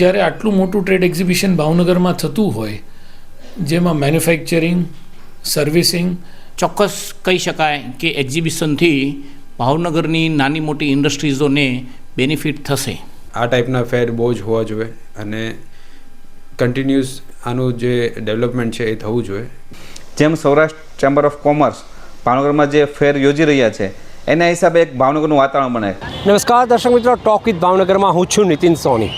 જ્યારે આટલું મોટું ટ્રેડ એક્ઝિબિશન ભાવનગરમાં થતું હોય જેમાં મેન્યુફેક્ચરિંગ સર્વિસિંગ ચોક્કસ કહી શકાય કે એક્ઝિબિશનથી ભાવનગરની નાની મોટી ઇન્ડસ્ટ્રીઝોને બેનિફિટ થશે. આ ટાઈપના ફેર બહુ જ હોવા જોઈએ અને કન્ટિન્યુઅસ આનું જે ડેવલપમેન્ટ છે એ થવું જોઈએ. જેમ સૌરાષ્ટ્ર ચેમ્બર ઓફ કોમર્સ ભાવનગરમાં જે ફેર યોજી રહ્યા છે એના હિસાબે એક ભાવનગરનું વાતાવરણ બને નમસ્કાર દર્શક મિત્રો ટોક વિથ ભાવનગરમાં હું છું નીતિન સોની.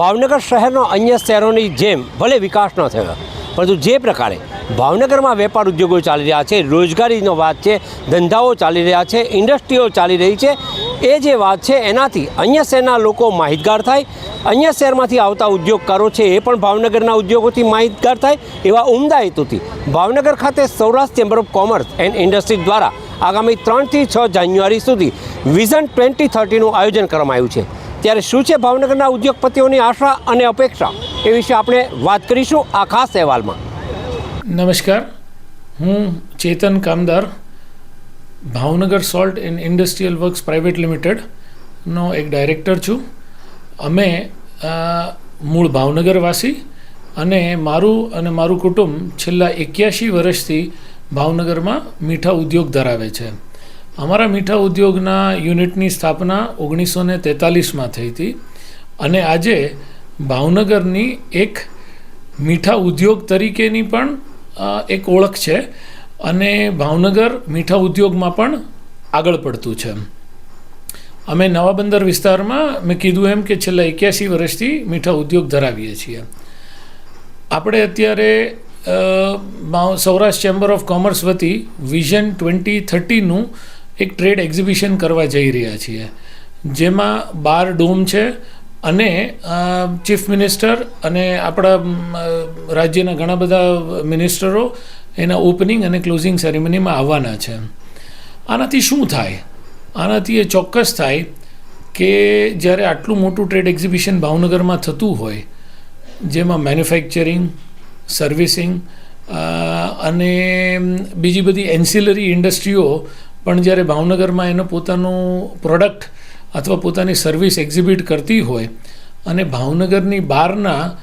ભાવનગર શહેરનો અન્ય શહેરોની જેમ ભલે વિકાસ ન થયો, પરંતુ જે પ્રકારે ભાવનગરમાં વેપાર ઉદ્યોગો ચાલી રહ્યા છે, રોજગારીનો વાત છે, ધંધાઓ ચાલી રહ્યા છે, ઇન્ડસ્ટ્રીઓ ચાલી રહી છે, એ જે વાત છે એનાથી અન્ય શહેરના લોકો માહિતગાર થાય, અન્ય શહેરમાંથી આવતા ઉદ્યોગકારો છે એ પણ ભાવનગરના ઉદ્યોગોથી માહિતગાર થાય, એવા ઉમદા હેતુથી ભાવનગર ખાતે Saurashtra chamber of commerce and industry દ્વારા આગામી ત્રણથી છ જાન્યુઆરી સુધી વિઝન ટ્વેન્ટી થર્ટીનું આયોજન કરવામાં આવ્યું છે. ત્યારે શું છે ભાવનગરના ઉદ્યોગપતિઓની આશા અને અપેક્ષા એ વિશે આપણે વાત કરીશું આ ખાસ અહેવાલમાં. નમસ્કાર. હું Chetan Kamdar, Bhavnagar salt and industrial works private લિમિટેડનો એક ડાયરેક્ટર છું. અમે મૂળ ભાવનગરવાસી અને મારું અને મારું કુટુંબ છેલ્લા એક્યાસી વર્ષથી ભાવનગરમાં મીઠા ઉદ્યોગ ધરાવે છે. અમારા મીઠા ઉદ્યોગના યુનિટની સ્થાપના ઓગણીસો ને તેતાલીસમાં થઈ હતી અને આજે ભાવનગરની એક મીઠા ઉદ્યોગ તરીકેની પણ એક ઓળખ છે અને ભાવનગર મીઠા ઉદ્યોગમાં પણ આગળ પડતું છે. અમે નવા બંદર વિસ્તારમાં મેં કીધું એમ કે છેલ્લા એક્યાસી વર્ષથી મીઠા ઉદ્યોગ ધરાવીએ છીએ. આપણે અત્યારે સૌરાષ્ટ્ર ચેમ્બર ઓફ કોમર્સ વતી વિઝન ટ્વેન્ટી થર્ટીનું એક ટ્રેડ એક્ઝિબિશન કરવા જઈ રહ્યા છીએ. જેમાં બાર ડોમ છે અને ચીફ મિનિસ્ટર અને આપણા રાજ્યના ઘણા બધા મિનિસ્ટરો એના ઓપનિંગ અને ક્લોઝિંગ સેરેમનીમાં આવવાના છે. આનાથી શું થાય? આનાથી એ ચોક્કસ થાય કે જ્યારે આટલું મોટું ટ્રેડ એક્ઝિબિશન ભાવનગરમાં થતું હોય, જેમાં મેન્યુફેક્ચરિંગ, સર્વિસિંગ અને બીજી બધી એન્સિલરી ઇન્ડસ્ટ્રીઓ પણ જ્યારે ભાવનગરમાં એનો પોતાનું પ્રોડક્ટ અથવા પોતાની સર્વિસ એક્ઝિબિટ કરતી હોય અને ભાવનગરની બહારના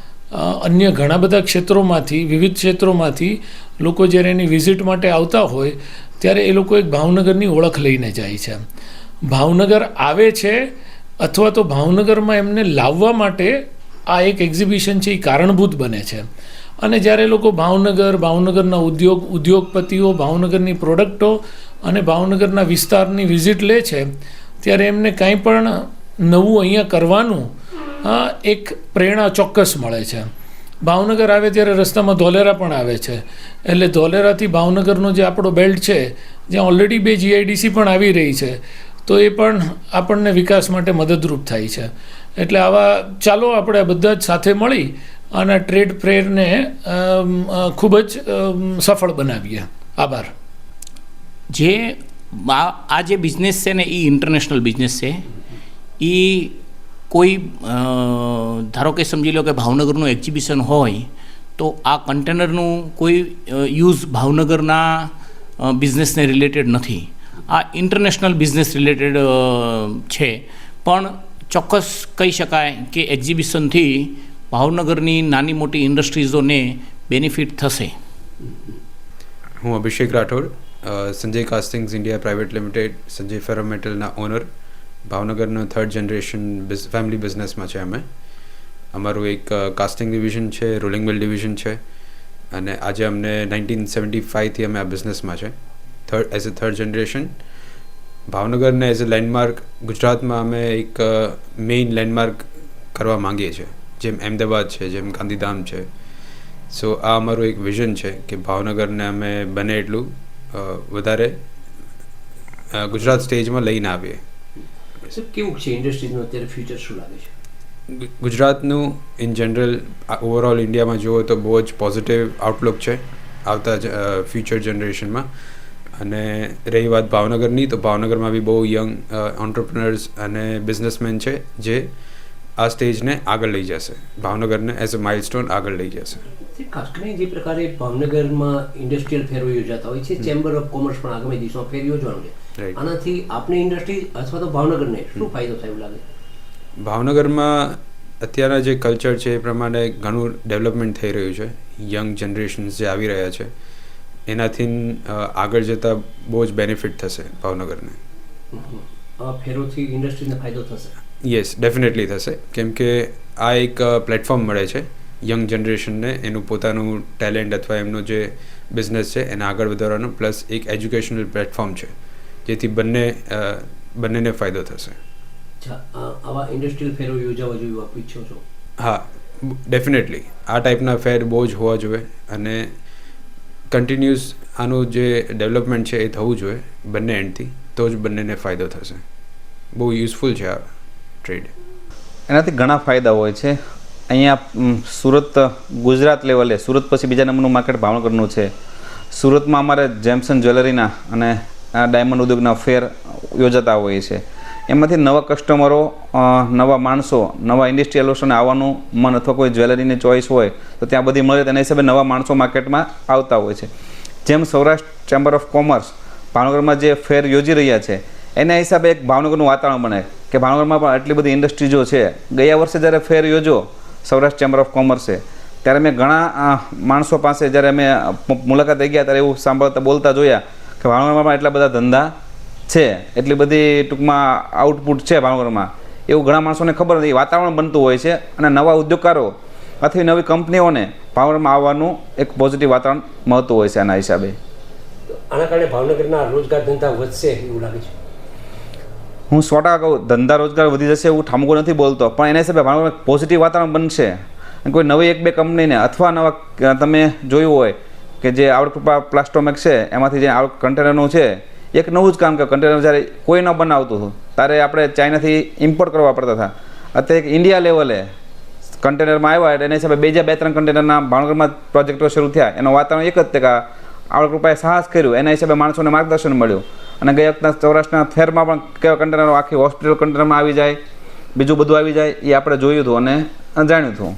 અન્ય ઘણા બધા ક્ષેત્રોમાંથી, વિવિધ ક્ષેત્રોમાંથી લોકો જ્યારે એની વિઝિટ માટે આવતા હોય, ત્યારે એ લોકો એક ભાવનગરની ઓળખ લઈને જાય છે. ભાવનગર આવે છે અથવા તો ભાવનગરમાં એમને લાવવા માટે આ એક એક્ઝિબિશન છે એ કારણભૂત બને છે. અને જ્યારે લોકો ભાવનગર, ભાવનગરના ઉદ્યોગ, ઉદ્યોગપતિઓ, ભાવનગરની પ્રોડક્ટો અને ભાવનગરના વિસ્તારની વિઝિટ લે છે, ત્યારે એમને કાંઈ પણ નવું અહીંયા કરવાનું એક પ્રેરણા ચોક્કસ મળે છે. ભાવનગર આવે ત્યારે રસ્તામાં ધોલેરા પણ આવે છે. એટલે ધોલેરાથી ભાવનગરનો જે આપણો બેલ્ટ છે, જ્યાં ઓલરેડી બે જીઆઈડીસી પણ આવી રહી છે, તો એ પણ આપણને વિકાસ માટે મદદરૂપ થાય છે. એટલે આવા ચાલો આપણે બધા જ સાથે મળી અને ટ્રેડ પ્રેરને ખૂબ જ સફળ બનાવીએ. આભાર. જે આ જે બિઝનેસ છે ને એ ઇન્ટરનેશનલ બિઝનેસ છે. એ કોઈ ધારો કે સમજી લો કે ભાવનગરનું એક્ઝિબિશન હોય, તો આ કન્ટેનરનું કોઈ યુઝ ભાવનગરના બિઝનેસને રિલેટેડ નથી. આ ઇન્ટરનેશનલ બિઝનેસ રિલેટેડ છે. પણ ચોક્કસ કહી શકાય કે એક્ઝિબિશનથી ભાવનગરની નાની મોટી ઇન્ડસ્ટ્રીઝોને બેનિફિટ થશે. હું Abhishek Rathod. Sanjay castings India private limited Sanjay ફેરોમેટલના owner ભાવનગરનો થર્ડ જનરેશન ફેમિલી બિઝનેસમાં છે અમે. અમારું એક કાસ્ટિંગ ડિવિઝન છે રોલિંગ મિલ ડિવિઝન છે. અને આજે અમને નાઇન્ટીન સેવન્ટી ફાઇવથી અમે આ બિઝનેસમાં છે. Third as a third generation ભાવનગરને as a landmark ગુજરાતમાં અમે એક મેઇન લેન્ડમાર્ક કરવા માંગીએ છીએ. જેમ અમદાવાદ છે, જેમ ગાંધીધામ છે. સો આ અમારું એક વિઝન છે કે ભાવનગરને અમે બને એટલું. વધારે ગુજરાત સ્ટેજમાં લઈને આવીએ. કેવું છે ઇન્ડસ્ટ્રીઝનું અત્યારે ફ્યુચર શું લાગે છે? ગુજરાતનું ઇન જનરલ ઓવરઓલ ઇન્ડિયામાં જુઓ તો બહુ જ પોઝિટિવ આઉટલુક છે આવતા ફ્યુચર જનરેશનમાં અને રહી વાત ભાવનગરની તો ભાવનગરમાં બી બહુ યંગ ઓન્ટરપ્રિનર્સ અને બિઝનેસમેન છે જે આ સ્ટેજને આગળ લઈ જશે. ભાવનગરને એઝ અ માઇલસ્ટોન આગળ લઈ જશે. ખાસ જે પ્રકારે ભાવનગરમાં ઇન્ડસ્ટ્રીયલ ફેરો યોજાતા હોય છે ચેમ્બર ઓફ કોમર્સ પણ આગામી દિવસમાં ફેર યોજવાનું છે. આનાથી આપની ઇન્ડસ્ટ્રી અથવા તો ભાવનગરને શું ફાયદો થાય લાગે? ભાવનગરમાં અત્યારના જે કલ્ચર છે એ પ્રમાણે ઘણું ડેવલપમેન્ટ થઈ રહ્યું છે. યંગ જનરેશન્સ જે આવી રહ્યા છે એનાથી આગળ જતાં બહુ જ બેનિફિટ થશે ભાવનગરને. ફેરોથી ઇન્ડસ્ટ્રીને ફાયદો થશે? યસ ડેફિનેટલી થશે. કેમ કે આ એક પ્લેટફોર્મ મળે છે. યંગ જનરેશનને એનું પોતાનું ટેલેન્ટ અથવા એમનો જે બિઝનેસ છે એને આગળ વધારવાનો પ્લસ એક એજ્યુકેશનલ પ્લેટફોર્મ છે જેથી બંને બંનેને ફાયદો થશે. આવા ઇન્ડસ્ટ્રીયલ ફેરો યોજાવા જોઈએ આપ ઈચ્છો છો? હા ડેફિનેટલી આ ટાઈપના ફેર બહુ જ હોવા જોઈએ અને કન્ટિન્યુઅસ આનું જે ડેવલપમેન્ટ છે એ થવું જોઈએ બંને એન્ડથી તો જ બંનેને ફાયદો થશે. બહુ યુઝફુલ છે આ ટ્રેડ એનાથી ઘણા ફાયદા હોય છે. અહીંયા સુરત ગુજરાત લેવલે, સુરત પછી બીજા નંબરનું માર્કેટ ભાવનગરનું છે. સુરતમાં અમારે જેમ્સન જ્વેલરીના અને ડાયમંડ ઉદ્યોગના ફેર યોજાતા હોય છે. એમાંથી નવા કસ્ટમરો નવા માણસો, નવા ઇન્ડસ્ટ્રીયલોને આવવાનું મન અથવા કોઈ જ્વેલરીની ચોઈસ હોય, તો ત્યાં બધી મળે તેના હિસાબે નવા માણસો માર્કેટમાં આવતા હોય છે. જેમ સૌરાષ્ટ્ર ચેમ્બર ઓફ કોમર્સ, ભાવનગરમાં જે ફેર યોજી રહ્યા છે, એના હિસાબે એક ભાવનગરનું વાતાવરણ બને. કે ભાવનગરમાં પણ આટલી બધી ઇન્ડસ્ટ્રીઝો છે, ગયા વર્ષે જ્યારે ફેર યોજો સૌરાષ્ટ્ર ચેમ્બર ઓફ કોમર્સે ત્યારે મેં ઘણા માણસો પાસે જ્યારે અમે મુલાકાતે ગયા ત્યારે એવું સાંભળતા, બોલતા જોયા કે ભાવનગરમાં એટલા બધા ધંધા છે, એટલી બધી ટૂંકમાં આઉટપુટ છે ભાવનગરમાં. એવું ઘણા માણસોને ખબર નથી. વાતાવરણ બનતું હોય છે અને નવા ઉદ્યોગકારો અથવા નવી કંપનીઓને ભાવનગરમાં આવવાનું એક પોઝિટિવ વાતાવરણ મળતું હોય છે આના હિસાબે. આના કારણે ભાવનગરના રોજગાર ધંધા વધશે એવું લાગે છે? હું સો ટકા કહું, ધંધા રોજગાર વધી જશે એવું ઠામકો નથી બોલતો. પણ એના હિસાબે ભાવનગરમાં પોઝિટિવ વાતાવરણ બનશે. કોઈ નવી એક બે કંપનીને અથવા નવા તમે જોયું હોય કે જે આવડકૃપા પ્લાસ્ટોમેક છે, એમાંથી જે આવડ કન્ટેનરનું છે, એક નવું જ કામ કે કન્ટેનર જ્યારે કોઈ ન બનાવતું હતું ત્યારે આપણે ચાઇનાથી ઇમ્પોર્ટ કરવા પડતા હતા. અત્યારે એક ઇન્ડિયા લેવલે કન્ટેનરમાં આવ્યા એટલે એના હિસાબે હજાર બે ત્રણ કન્ટેનરના ભાવનગરમાં પ્રોજેક્ટો શરૂ થયા. એનું વાતાવરણ એક જ તે આવડકૃપાએ સાહસ કર્યું. એના હિસાબે માણસોને માર્ગદર્શન મળ્યું. અને ગયા વખતના સૌરાષ્ટ્રના ફેરમાં પણ કેવા કન્ટેનરો આખી હોસ્પિટલ કન્ટેનરમાં આવી જાય, બીજું બધું આવી જાય, એ આપણે જોયું હતું અને જાણ્યું હતું.